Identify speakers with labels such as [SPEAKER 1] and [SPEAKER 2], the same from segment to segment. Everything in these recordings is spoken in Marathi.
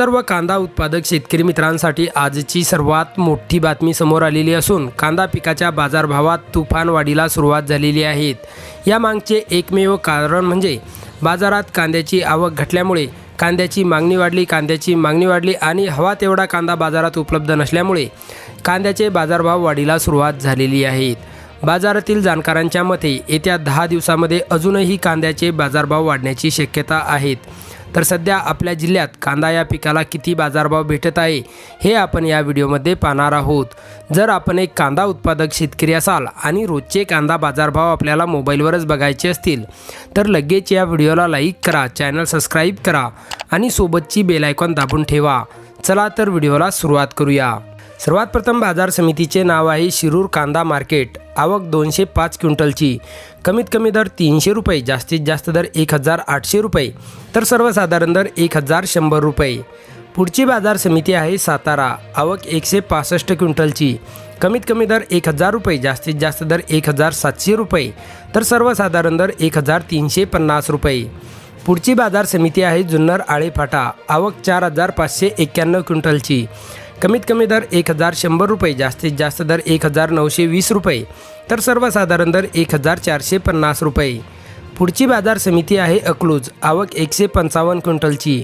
[SPEAKER 1] सर्व कांदा उत्पादक शेतकरी मित्रांसाठी आजची सर्वात मोठी बातमी समोर आलेली असून कांदा पिकाच्या बाजारभावात तुफान वाढीला सुरुवात झालेली आहे. या मागचे एकमेव कारण म्हणजे बाजारात कांद्याची आवक घटल्यामुळे कांद्याची मागणी वाढली कांद्याची मागणी वाढली आणि हवा तेवढा कांदा बाजारात उपलब्ध नसल्यामुळे कांद्याचे बाजारभाव वाढीला सुरुवात झालेली आहे. बाजारातील जाणकारांच्या मते येत्या दहा दिवसामध्ये अजूनही कांद्याचे बाजारभाव वाढण्याची शक्यता आहेत तर सध्या आपल्या जिल्ह्यात कांदा या पिकाला किती बाजारभाव भेटत आहे हे आपण या व्हिडिओमध्ये पाहणार आहोत. जर आपण एक कांदा उत्पादक शेतकरी असाल आणि रोजचे कांदा बाजारभाव आपल्याला मोबाईलवरच बघायचे असतील तर लगेच या व्हिडिओला लाईक करा चॅनल सबस्क्राईब करा आणि सोबतची बेलायकॉन दाबून ठेवा. चला तर व्हिडिओला सुरुवात करूया. सर्वात प्रथम बाजार समितीचे नाव आहे शिरूर कांदा मार्केट. आवक दोनशे पाच क्विंटलची. कमीत कमी दर तीनशे रुपये जास्तीत जास्त दर एक हजार आठशे रुपये तर सर्वसाधारण दर एक हजार शंभर रुपये. पुढची बाजार समिती आहे सातारा. आवक एकशे पासष्ट क्विंटलची. कमीत कमी दर एक हजार रुपये जास्तीत जास्त दर एक हजार सातशे रुपये तर सर्वसाधारण दर एक हजार तीनशे पन्नास रुपये. पुढची बाजार समिती आहे जुन्नर आळेफाटा. आवक चार हजार पाचशे एक्क्याण्णव क्विंटलची. कमीत कमी दर एक हजार शंभर रुपये जास्तीत जास्त दर एक हजार नऊशे वीस रुपये तर सर्वसाधारण दर एक हजार चारशे पन्नास रुपये. पुढची बाजार समिती आहे अकलूज आवक एकशे पंचावन्न क्विंटलची.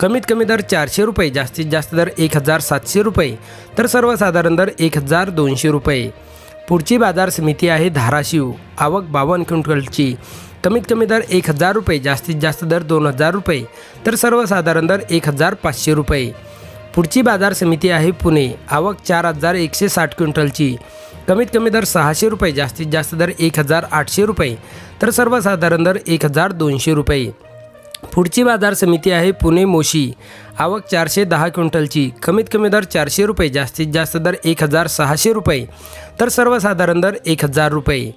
[SPEAKER 1] कमीत कमी दर चारशे रुपये जास्तीत जास्त दर एक हजार सातशे रुपये तर सर्वसाधारण दर एक हजार दोनशे रुपये. पुढची बाजार समिती आहे धाराशिव आवक बावन्न क्विंटलची. कमीत कमी दर एक हजार रुपये जास्तीत जास्त दर दोन हजार रुपये तर सर्वसाधारण दर एक हजार पाचशे रुपये. पुढची बाजार समिती आहे पुणे. आवक चार हजार एकशे साठ क्विंटलची. कमीत कमी दर सहाशे रुपये जास्तीत जास्त दर एक हजार आठशे रुपये तर सर्वसाधारण दर एक हजार दोनशे रुपये. पुढची बाजार समिती आहे पुणे मोशी. आवक चारशे दहा क्विंटलची. कमीत कमी दर चारशे रुपये जास्तीत जास्त दर एक हजार सहाशे रुपये तर सर्वसाधारण दर एक हजार रुपये.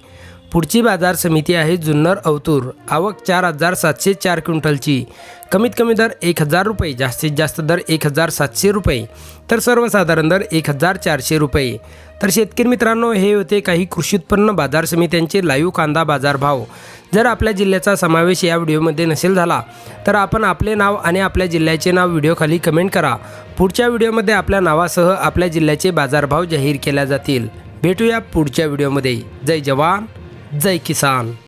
[SPEAKER 1] पुढची बाजार समिती आहे जुन्नर अवतूर. आवक चार हजार सातशे चार क्विंटलची. कमीत कमी दर एक हजार रुपये जास्तीत जास्त दर एक हजार सातशे रुपये तर सर्वसाधारण दर एक हजार चारशे रुपये. तर शेतकरी मित्रांनो हे होते काही कृषी उत्पन्न बाजार समित्यांचे लाईव्ह कांदा बाजारभाव. जर आपल्या जिल्ह्याचा समावेश या व्हिडिओमध्ये नसेल झाला तर आपण आपले नाव आणि आपल्या जिल्ह्याचे नाव व्हिडिओखाली कमेंट करा. पुढच्या व्हिडिओमध्ये आपल्या नावासह आपल्या जिल्ह्याचे बाजारभाव जाहीर केल्या जातील. भेटूया पुढच्या व्हिडिओमध्ये. जय जवान. जय किसान।